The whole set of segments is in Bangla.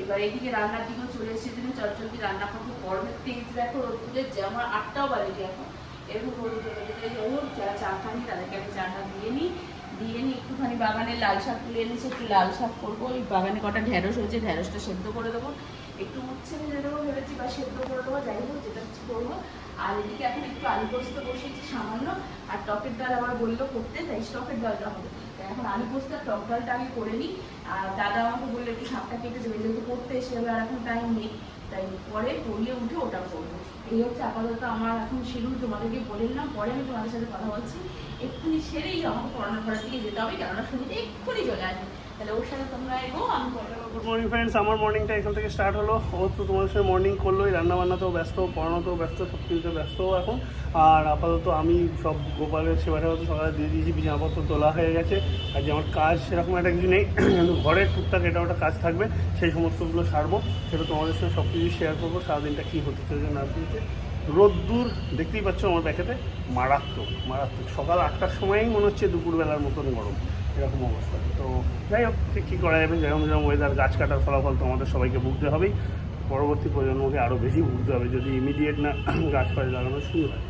এবার এইদিকে রান্নার দিকেও চলে এসেছে তুমি চটচলতি রান্না গরমের তেজ রোদ্দুরে যেমন আটটাও বাজে এখন। এরকম রোদ যারা চা খানি তাদেরকে আমি চাটা দিয়ে নিই। দিয়ে নিই একটুখানি বাগানে লাল শাক তুলে এনেছি, একটু লাল শাক করব। ওই বাগানে কটা ঢেঁড়স হয়েছে, ঢেঁড়সটা সেদ্ধ করে দেবো। একটু উচ্ছে ভেজে দেবো, ভেবেছি বা সেদ্ধ করে দেবো, যাই হোক, যেটা কিছু করব। আর এদিকে এখন একটু আলু পোস্ত বসিয়েছি সামান্য, আর টকের ডাল আবার বলল করতে, তাই টকের ডালটা হবে। এখন আলু পোস্ত আর টক ডালটা আমি করে নিই। আর দাদা আমাকে বলল একটু শাকটা কেটে দেবে, যেহেতু করতে এসে আর এখন টাইম নেই। তাই পরে পড়িয়ে উঠে ওটা করব। এই হচ্ছে আপাতত আমার এখন শিডিউল তোমাদেরকে বলে নিলাম পরে আমি তোমাদের সাথে কথা বলছি। এক্ষুনি সেরেই আমাকে পড়ানোর পড়া দিয়ে যেতে হবে, কেননা শুনিতে এক্ষুনি চলে আসবে। গুড মর্নিং ফ্রেন্ডস আমার মর্নিংটা এখান থেকে স্টার্ট হলো। ও তো তোমাদের সঙ্গে মর্নিং করলোই, রান্নাবান্নাতেও ব্যস্ত, পড়ানোতেও ব্যস্ত সব কিছুতে ব্যস্ত এখন। আর আপাতত আমি সব গোপালের সেবা টেবা তো সকালে দিয়ে দিয়েছি, বিছানাপত্র তোলা হয়ে গেছে। আর যে আমার কাজ সেরকম একটা কিছু নেই, কিন্তু ঘরের টুকটাক এটা ওটা কাজ থাকবে, সেই সমস্তগুলো সারবো। সেটা তোমাদের সঙ্গে সব কিছু শেয়ার করব, সারাদিনটা কী হতে চলেছে না চলছে। রোদ্দুর, দেখতেই পাচ্ছ আমার প্যাকেটে মারাত্মক মারাত্মক। সকাল আটটার সময়ই মনে হচ্ছে দুপুরবেলার মতন গরম। এরকম অবস্থা। তো যাই হোক, ঠিক কী করা যাবে। যেরকম যেরকম ওয়েদার গাছ কাটার ফলাফল তো আমাদের সবাইকে ভুগতে হবেই। পরবর্তী প্রজন্মকে আরও বেশি ভুগতে হবে। যদি ইমিডিয়েট না গাছ পাড়ে লাগানো শুরু হয়।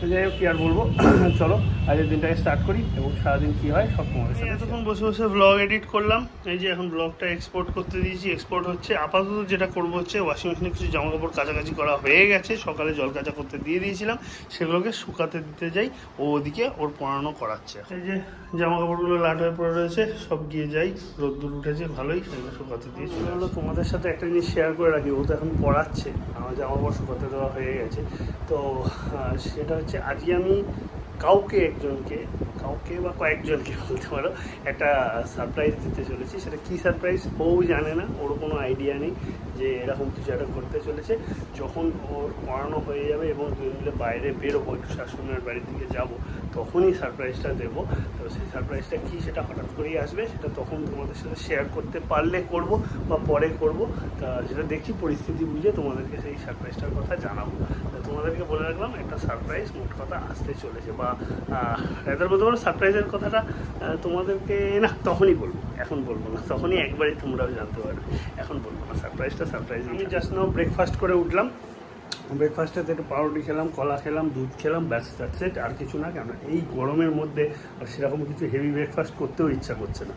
তো যাই হোক কী আর বলব? চলো আজকের দিনটাকে স্টার্ট করি এবং সারাদিন কী হয় সব তোমাদের সাথে এতক্ষণ বসে বসে ব্লগ এডিট করলাম। এই যে এখন ব্লগটা এক্সপোর্ট করতে দিয়েছি। এক্সপোর্ট হচ্ছে আপাতত যেটা করব হচ্ছে ওয়াশিং মেশিনে কিছু জামা কাপড় কাছাকাছি করা হয়ে গেছে। সকালে জল কাচা করতে দিয়ে দিয়েছিলাম। সেগুলোকে শুকাতে দিতে যাই। ও ওদিকে ওর পড়ানো করাচ্ছে। এই যে জামা কাপড়গুলো লাট হয়ে পড়ে রয়েছে সব গিয়ে যাই। রোদ্দুর উঠেছে ভালোই। সেগুলো শুকাতে দিয়ে চলে হলো তোমাদের সাথে একটা জিনিস শেয়ার করে রাখি। ও তো এখন পড়াচ্ছে। আমার জামা কাপড় শুকাতে দেওয়া হয়ে গেছে। তো সেটা হচ্ছে আজকে আমি কাউকে একজনকে, কাউকে বা কয়েকজনকে বলতে পারো, একটা সারপ্রাইজ দিতে চলেছি। সেটা কী সারপ্রাইজ ও জানে না ওর কোনো আইডিয়া নেই যে এরকম কিছু একটা করতে চলেছে। যখন ওর পড়ানো হয়ে যাবে এবং দুই মিলে বাইরে বেরোবো, একটু শাশুড়ির বাড়ির দিকে যাব, তখনই সারপ্রাইজটা দেবো। তো সেই সারপ্রাইজটা কী সেটা হঠাৎ করেই আসবে, সেটা তখন তোমাদের সাথে শেয়ার করতে পারলে করব বা পরে করব। তা যেটা দেখছি, পরিস্থিতি বুঝে তোমাদেরকে সেই সারপ্রাইজটার কথা জানাব। তোমাদেরকে বলে রাখলাম একটা সারপ্রাইজ মোট কথা আসতে চলেছে। বা এদের বলতে পারো সারপ্রাইজের কথাটা তোমাদেরকে না তখনই বলব এখন বলব না তখনই একবারই তোমরাও জানতে পারবে এখন বলব না সারপ্রাইজটা সারপ্রাইজ আমি জাস্ট নাও ব্রেকফাস্ট করে উঠলাম ব্রেকফাস্টে একটু পাউরুটি খেলাম কলা খেলাম দুধ খেলাম ব্যাস দ্যাটস আর কিছু না কেন এই গরমের মধ্যে আর সেরকম কিছু হেভি ব্রেকফাস্ট করতেও ইচ্ছা করছে না।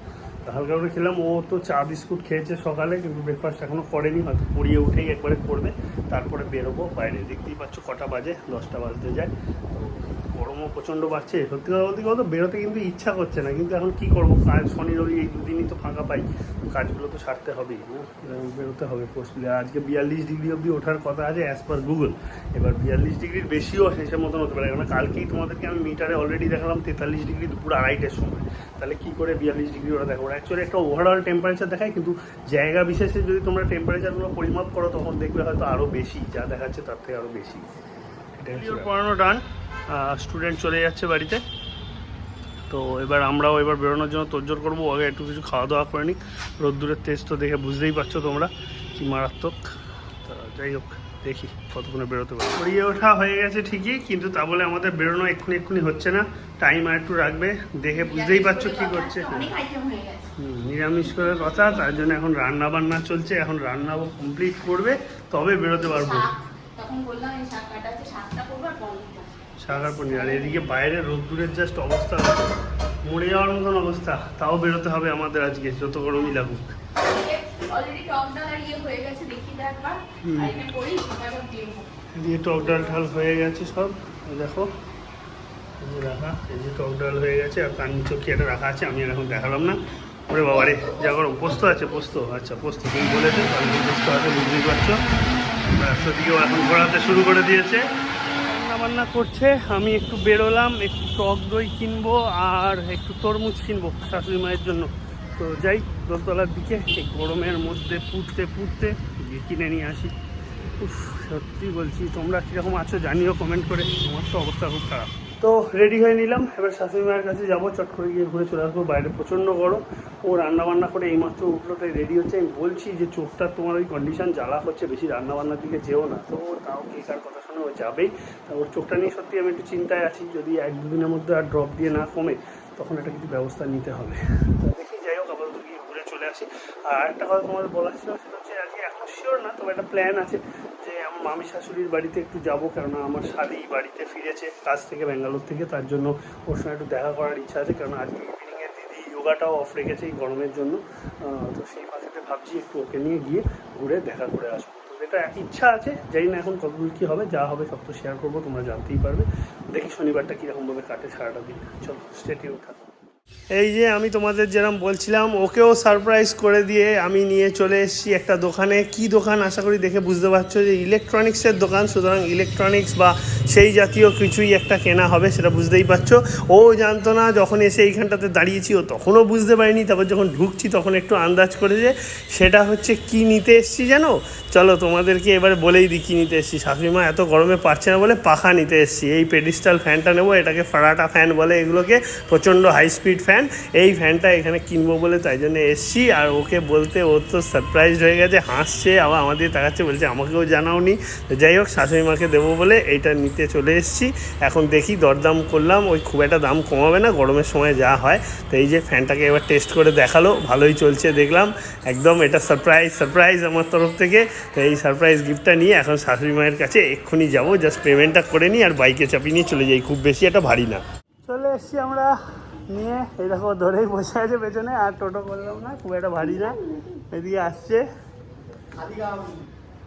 হালকা করে খেলাম। ও তো চা, বিস্কুট খেয়েছে সকালে, কিন্তু ব্রেকফাস্ট এখনও করেনি, হয়তো পড়িয়ে উঠেই একবারে করবে। তারপরে বেরোবো বাইরে দেখতেই পাচ্ছ কটা বাজে, দশটা বাজতে যায়। তো গরমও প্রচণ্ড বাড়ছে। সত্যি কথা বলতে কথা বেরোতে কিন্তু ইচ্ছা করছে না। কিন্তু এখন কি করব? কাজ শনি রবি এই দুদিনই তো ফাঁকা পাই। কাজগুলো তো সারতে হবেই হ্যাঁ? বেরোতে হবে পোস্টলে আজকে বিয়াল্লিশ ডিগ্রি অবধি ওঠার কথা আছে অ্যাজ পার গুগল এবার বিয়াল্লিশ ডিগ্রির বেশিও হিসেব মতন হতে পারে। কারণ কালকেই তোমাদেরকে আমি মিটারে অলরেডি দেখালাম তেতাল্লিশ ডিগ্রি দুপুর আড়াইটের সময়। তাহলে কী করে বিয়াল্লিশ ডিগ্রি ওরা দেখাবো অ্যাকচুয়ালি একটা ওভারঅল টেম্পারেচার দেখায়, কিন্তু জায়গা বিশেষে যদি তোমরা টেম্পারেচারগুলো পরিমাপ করো, তখন দেখবে হয়তো আরও বেশি। যা দেখাচ্ছে তার থেকে আরও বেশি। পড়ানো ডান স্টুডেন্ট চলে যাচ্ছে বাড়িতে। তো এবার আমরাও এবার বেরোনোর জন্য তোড়জোড় করব। আগে একটু কিছু খাওয়া দাওয়া করে নিই রোদ্দুরের তেজ তো দেখে বুঝতেই পারছ তোমরা কি মারাত্মক। তা যাই হোক দেখি কতক্ষণে বেরোতে পারি। পড়িয়ে ওঠা হয়ে গেছে ঠিকই কিন্তু তা বলে আমাদের বেরোনো এক্ষুনি এক্ষুনি হচ্ছে না। টাইম আর একটু রাখবে দেখে বুঝতেই পারছ কি করছে। হয়ে নিরামিষ করে কথা তার জন্য এখন রান্না বান্না চলছে এখন রান্না কমপ্লিট করবে তবে বেরোতে পারব। তখন বললাম শাক কাটা আছে শাকটা করব আর পনিরটা সাগার পনির আর এদিকে বাইরে রোদ্দুরের জাস্ট অবস্থা মরে যাওয়ার মতন অবস্থা তাও বেরোতে হবে আমাদের আজকে যত গরমই লাগুক। অলরেডি টক ডাল আর ইয়ে হয়ে গেছে দিয়ে টক ডাল ঠাল হয়ে সব দেখো। রাখা এই যে টক ডাল হয়ে গেছে আর কান চকি একটা রাখা আছে আমি এখন দেখালাম না। ওরে বাবা রে যা করো পোস্ত আছে পোস্ত আচ্ছা পোস্ত তুমি বলেছ তাহলে পোস্ত আছে বুঝতেই পারছ। ওদিকেও এখন ঘোরাতে শুরু করে দিয়েছে। রান্না বান্না করছে, আমি একটু বেরোলাম, একটু টক দই কিনবো আর একটু তরমুজ কিনবো শাশুড়ি মায়ের জন্য। তো যাই, দোলতলার দিকে, এই গরমের মধ্যে পুড়তে পুড়তে গিয়ে কিনে নিয়ে আসি। উফ, সত্যি বলছি, তোমরা কীরকম আছো জানিও কমেন্ট করে। তোমার তো অবস্থা খুব খারাপ। তো রেডি হয়ে নিলাম। এবার শাশুড়ি মায়ের কাছে যাব, চট করে গিয়ে ঘুরে চলে আসব। বাইরে প্রচণ্ড গরম। ও রান্না বান্না করে এইমাত্র উঠল, তাই রেডি হচ্ছে। আমি বলছি যে চোখটা তোমার ওই কন্ডিশন জ্বালা হচ্ছে বেশি রান্না বান্নার দিকে যেও না। তো তাও কে কার কথা শুনে ও যাবেই। তা ওর চোখটা নিয়ে সত্যি আমি একটু চিন্তায় আছি, যদি এক দুদিনের মধ্যে আর ড্রপ দিয়ে না কমে, তখন একটা কিছু ব্যবস্থা নিতে হবে। তো দেখি, যাই হোক, আপাতত গিয়ে ঘুরে চলে আসি। আর একটা কথা তোমাদের বলার ছিল, সেটা এখন শিওর না, তবে একটা প্ল্যান আছে যে আমার মামি শাশুড়ির বাড়িতে একটু যাব, কেননা আমার শাড়ি বাড়িতে ফিরেছে কাজ থেকে ব্যাঙ্গালোর থেকে, তার জন্য ওর সঙ্গে একটু দেখা করার ইচ্ছা আছে কারণ আজকে ইভিনিংয়ে দিদি যোগাটাও অফ রেখেছে এই গরমের জন্য। তো সেই ফাঁকেতে ভাবছি একটু ওকে নিয়ে গিয়ে ঘুরে দেখা করে আসব। এটা ইচ্ছা আছে, জানি না এখন কতদূর কী হবে, যা হবে সব তো শেয়ার করব, তোমরা জানতেই পারবে। দেখি শনিবারটা কীরকমভাবে কাটে সারাটা দিন। চলো স্টেটিউ থাকো। এই যে আমি তোমাদের যেরকম বলছিলাম, ওকেও সারপ্রাইজ করে দিয়ে আমি নিয়ে চলে এসেছি একটা দোকানে। কি দোকান? আশা করি দেখে বুঝতে পারছ যে ইলেকট্রনিক্সের দোকান। সুতরাং ইলেকট্রনিক্স বা সেই জাতীয় কিছুই একটা কেনা হবে সেটা বুঝতেই পারছ। ও জানতো না, যখন এসে এইখানটাতে দাঁড়িয়েছি, ও তখনও বুঝতে পারিনি। তারপর যখন ঢুকছি, তখন একটু আন্দাজ করে যে সেটা হচ্ছে কি নিতে এসেছি জানো? চলো তোমাদেরকে এবারে বলেই দিই কী নিতে এসেছি। শাশুড়িমা এত গরমে পারছে না বলে পাখা নিতে এসেছি। এই পেডিস্টাল ফ্যানটা নেব, এটাকে ফারাটা ফ্যান বলে এগুলোকে। প্রচণ্ড হাই স্পিড ফ্যান এই ফ্যানটা এখানে কিনবো বলে তাই জন্য এসেছি, আর ওকে বলতে ও তো সারপ্রাইজ হয়ে গেছে, হাসছে, আবার আমাদের তাকাচ্ছে, বলছে আমাকেও জানাওনি। যাই হোক, শাশুড়ি মাকে দেবো বলে এইটা নিতে চলে এসেছি। এখন দেখি দরদাম করলাম, ওই খুব একটা দাম কমাবে না, গরমের সময় যা হয়। তো এই যে ফ্যানটাকে এবার টেস্ট করে দেখাল, ভালোই চলছে দেখলাম। একদম এটা সারপ্রাইজ সারপ্রাইজ আমার তরফ থেকে। তো এই সারপ্রাইজ গিফটটা নিয়ে এখন শাশুড়ি মায়ের কাছে এক্ষুনি যাব জাস্ট পেমেন্টটা করে নিই, আর বাইকে চাপিয়ে নিয়ে চলে যাই, খুব বেশি একটা ভারী না। চলে এসছি আমরা নিয়ে এই দেখো ধরেই বসে আছে পেছনে আর টোটো করলাম না খুব একটা ভারী না। এদিকে আসছে।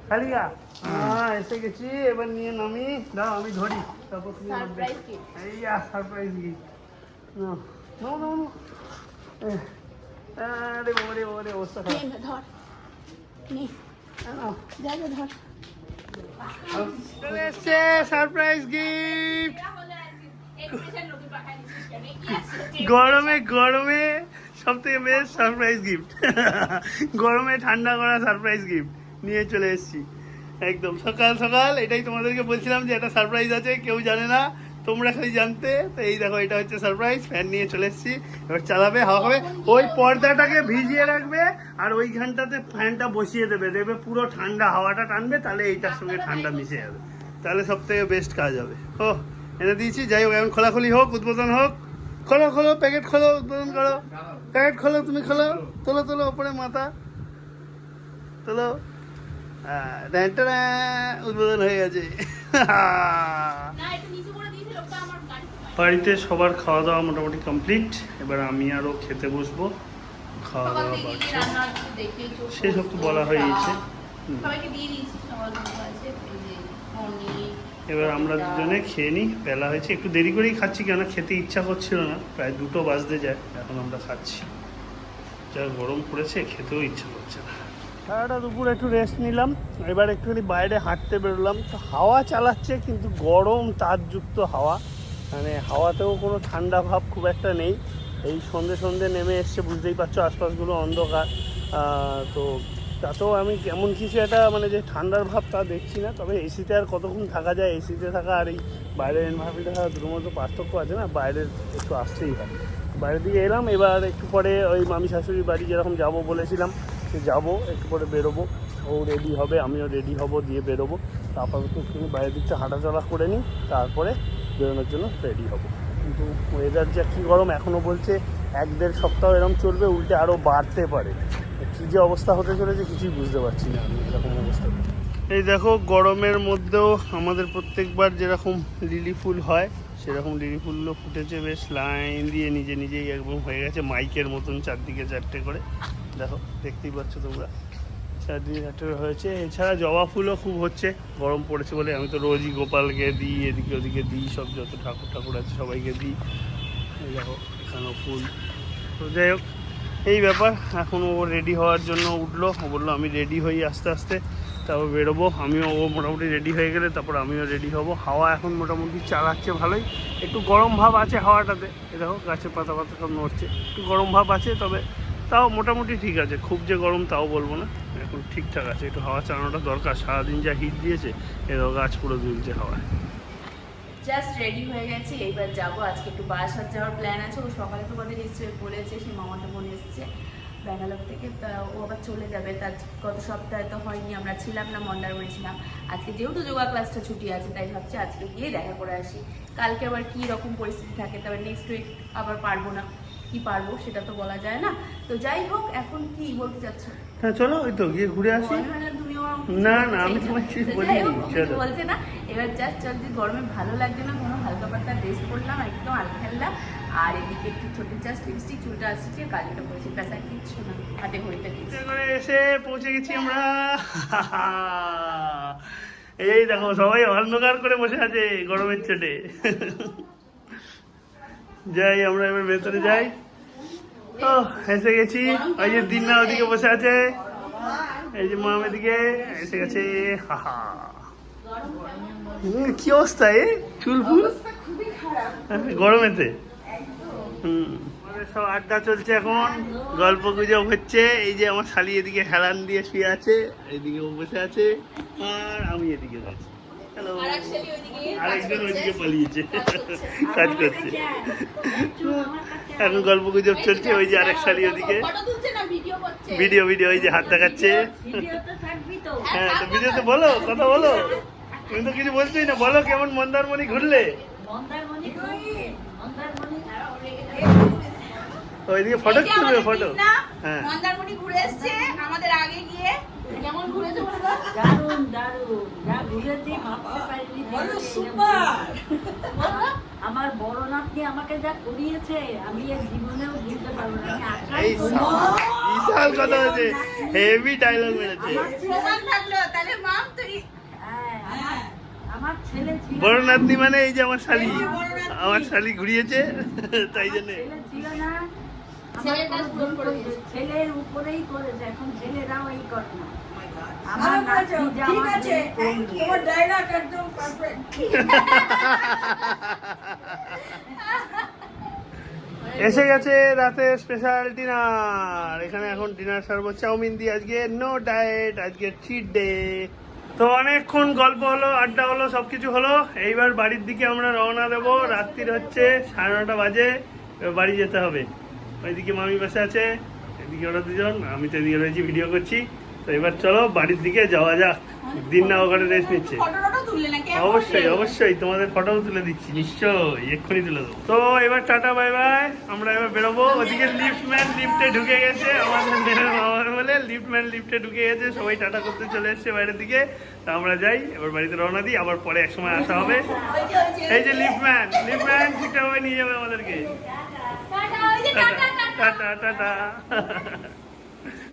খালিগা হ্যাঁ এসে গেছি। এবার নিয়ে নামি। দাও আমি ধরি। তারপর তুমি. এই সারপ্রাইজ গিফট নাও নাও। আরে ওরে ওরে অবস্থা নে, নে ধর। চলে এসছে সারপ্রাইজ গিফট গরমে গরমে সব থেকে বেস্ট সারপ্রাইজ গিফট গরমে ঠান্ডা করা সারপ্রাইজ গিফট নিয়ে চলে এসেছি। একদম, সকাল সকাল, এটাই তোমাদেরকে বলছিলাম যে একটা সারপ্রাইজ আছে, কেউ জানে না, তোমরা খালি জানতে। তো এই দেখো, এটা হচ্ছে সারপ্রাইজ ফ্যান নিয়ে চলে এসেছি। এবার চালাবে, হাওয়া হবে ওই পর্দাটাকে ভিজিয়ে রাখবে, আর ওইখানটাতে ফ্যানটা বসিয়ে দেবে। দেখবে পুরো ঠান্ডা, হাওয়াটা টানবে, তাহলে এইটার সঙ্গে ঠান্ডা মিশে যাবে। তাহলে সব থেকে বেস্ট কাজ হবে। ও এনে দিয়েছি। যাই হোক, এখন খোলাখুলি হোক, উদ্বোধন হোক। খোলো খোলো প্যাকেট খোলো উদ্বোধন করো। প্যাকেট খোলো তুমি খোলো। তোলো তোলো ওপরে মাথা। তোলো। উদ্বোধন হয়ে গেছে। বাড়িতে সবার খাওয়া দাওয়া মোটামুটি কমপ্লিট। এবার আমি আরও খেতে বসবো। খাওয়া দাওয়া রান্না সেসব তো বলা হয়ে গেছে হুম। সবাইকে দিয়ে দিয়েছি সবার আছে। এই যে পনির এবার আমরা দুজনে খেয়ে নিই, বেলা হয়েছে, একটু দেরি করেই খাচ্ছি কেন খেতে ইচ্ছা করছিল না, প্রায় দুটো বাজতে যায়, এখন আমরা খাচ্ছি। যা গরম পড়েছে, খেতেও ইচ্ছা করছে না। সারাটা দুপুর একটু রেস্ট নিলাম, এবার একটুখানি বাইরে হাঁটতে বেরোলাম, তো হাওয়া চালাচ্ছে, কিন্তু গরম তারযুক্ত হাওয়া। মানে হাওয়াতেও কোনো ঠান্ডা ভাব খুব একটা নেই। এই সন্ধে সন্ধে নেমে এসছে, বুঝতেই পারছ, আশপাশগুলো অন্ধকার। তো তাতেও আমি কেমন কিছু একটা মানে যে ঠান্ডার ভাব তা দেখছি না, তবে এসিতে আর কতক্ষণ থাকা যায়? এসিতে থাকা আর এই বাইরের এনভায়রনমেন্টে থাকা দুটোর মধ্যে পার্থক্য আছে না? বাইরের একটু আসতেই হয়। বাইরের দিকে এলাম, এবার একটু পরে ওই মামি শাশুড়ির বাড়ি যেরকম যাব বলেছিলাম, সে যাব, একটু পরে বেরোবো। ও রেডি হবে, আমিও রেডি হব, দিয়ে বেরোবো। তো আপাতত একটু বাইরের দিকটা হাঁটাচলা করে নিই, তারপরে বেরোনোর জন্য রেডি হব। কিন্তু ওয়েদার যে কী গরম এখনও বলছে এক দেড় সপ্তাহ এরকম চলবে, উল্টে আরও বাড়তে পারে। যে অবস্থা হতে চলেছে কিছুই বুঝতে পারছি না আমি এরকম অবস্থা। এই দেখো, গরমের মধ্যেও আমাদের প্রত্যেকবার যেরকম লিলি ফুল হয়, সেরকম লিলি ফুলগুলো ফুটেছে বেশ, লাইন দিয়ে নিজে নিজেই একদম হয়ে গেছে, মাইকের মতন চারদিকে চারটে করে। দেখো, দেখতেই পাচ্ছ তোমরা। চারদিকে চারটে হয়েছে। এছাড়া জবা ফুলও খুব হচ্ছে, গরম পড়েছে বলে আমি তো রোজই গোপালকে দিই, এদিকে ওদিকে দিই, সব যত ঠাকুর ঠাকুর আছে সবাইকে দিই। দেখো, এখানেও ফুল। তো যাই হোক এই ব্যাপার, এখন ও রেডি হওয়ার জন্য উঠল। ও বলল, আমি রেডি হই আস্তে আস্তে। তারপর বেরোবো। আমিও, ও মোটামুটি রেডি হয়ে গেলে, তারপর আমিও রেডি হব। হাওয়া এখন মোটামুটি চালাচ্ছে ভালোই। একটু গরম ভাব আছে হাওয়াটাতে। দেখো, গাছের পাতা পাতা সব নড়ছে। একটু গরম ভাব আছে, তবে তাও মোটামুটি ঠিক আছে। খুব যে গরম তাও বলব না। এখন ঠিকঠাক আছে। একটু হাওয়া চালানোটা দরকার। সারাদিন যা হিট দিয়েছে, এ গাছ পুরো দুলছে হাওয়ায়। জাস্ট রেডি হয়ে গেছি এইবার যাব। আজকে একটু বাসার যাওয়ার প্ল্যান আছে। ও সকালে তোমাদের নিশ্চয়ই বলেছে সে মামাটা বোন এসছে ব্যাঙ্গালোর থেকে। তা ও আবার চলে যাবে। তার গত সপ্তাহে তো হয়নি আমরা ছিলাম না মন্দারমণি ছিলাম। আজকে যেহেতু যোগা ক্লাসটা ছুটি আছে তাই ভাবছি আজকে গিয়ে দেখা করে আসি। কালকে আবার কী রকম পরিস্থিতি থাকে তবে নেক্সট উইক আবার পারব না। কি পারব সেটা তো বলা যায় না। তো যাই হোক এখন কি বলতে চাচ্ছ? হ্যাঁ চলো ওই তো গিয়ে ঘুরে আসি। না, না, আমি তোমায় কিছু। বলিনি, চলো। বলছে না এবার জাস্ট চলছে গরমে ভালো লাগছে না কোনো হালকা পাতলা ড্রেস পরলাম একদম আলখাল্লা আর এদিকে একটু ছোট জাস্ট লিপস্টিক চুলটা আসছে কাজটা করেছি পেশা কিচ্ছু না হাতে ঘড়িটা দিচ্ছি করে এসে পৌঁছে গেছি আমরা। এই দেখো সবাই অন্ধকার করে বসে আছে গরমের চোটে যাই আমরা এবার ভেতরে যাই। ও এসে গেছি। ওই যে দিন। না ওদিকে বসে আছে। এই যে মাম এদিকে এসে গেছে হাহা। কি অবস্থা এ? চুল ফুল? হ্যাঁ, গরমেতে? হুম। আমাদের সব আড্ডা চলছে এখন গল্প গুজব হচ্ছে এই যে আমার শালি এদিকে হেলান দিয়ে শুয়ে আছে এদিকে বসে আছে আর আমি এদিকে আছি আরেকজন ওইদিকে পালিয়েছে। কাজ করছে। এখন গল্প গুজব চলছে ওই যে আরেক শালি ওদিকে। ভিডিও ভিডিও ভিডিও ওই যে হাত দেখাচ্ছে। তো হ্যাঁ তো ভিডিওতে বলো কথা বলো। তুমি তো কিছু বলছোই না বলো কেমন মন্দারমণি ঘুরলে? মন্দারমণি ওইদিকে ফটো তুলবে ফটো হ্যাঁ। মন্দারমণি ঘুরে এসছে আমাদের আগে গিয়ে। কেমন ঘুরেছে বলব দারুণ দারুণ। যা ঘুরেছি ভাবতে পারিনি আমার বড় নাতনি আমাকে যা করিয়েছে আমি এর জীবনেও ভুলতে পারব না। আমি এই করি বিশাল কথা হয়েছে হেভি ডায়লগ মেরেছে প্রমাণ থাকল তাহলে মাম তুই হ্যাঁ, বড় নাতনি মানে এই যে আমার শালি আমার শালি ঘুরিয়েছে তাই জন্য। ছিল না আমার ছেলের উপরেই করেছে এখন ছেলেরাও এই করে না। ভালো আমার করেছ, নাতনি যে ঠিক আছে। তোমার ডায়লগ একদম পারফেক্ট এসে গেছে রাতে স্পেশাল ডিনার এখানে এখন ডিনার সারবো চাউমিন দিয়ে আজকে। নো ডায়েট আজকে চিট ডে তো অনেকক্ষণ গল্প হলো আড্ডা হলো সবকিছু হলো। এইবার বাড়ির দিকে আমরা রওনা দেবো। রাত্রির হচ্ছে সাড়ে নটা বাজে। বাড়ি যেতে হবে। ওইদিকে মামি বসে আছে এদিকে ওরা দুজন আমি তো এদিকে রয়েছি ভিডিও করছি। তো এবার চলো বাড়ির দিকে যাওয়া যাক। দিন না ওখানে রেস্ট নিচ্ছে। অবশ্যই অবশ্যই তোমাদের ফটোও তুলে দিচ্ছি নিশ্চয়ই এক্ষুনি তুলে দেবো। তো এবার টাটা বাই বাই আমরা এবার বেরোবো। ওদিকে লিফটম্যান লিফটে ঢুকে গেছে আমাদের আমার বলে লিফটম্যান লিফটে ঢুকে গেছে সবাই টাটা করতে চলে এসছে বাইরের দিকে। তা আমরা যাই এবার বাড়িতে রওনা দিই আবার পরে এক সময় আসা হবে। এই যে লিফটম্যান লিফটম্যান ঠিকঠাকভাবে নিয়ে যাবে আমাদেরকে। Tata tata tata tata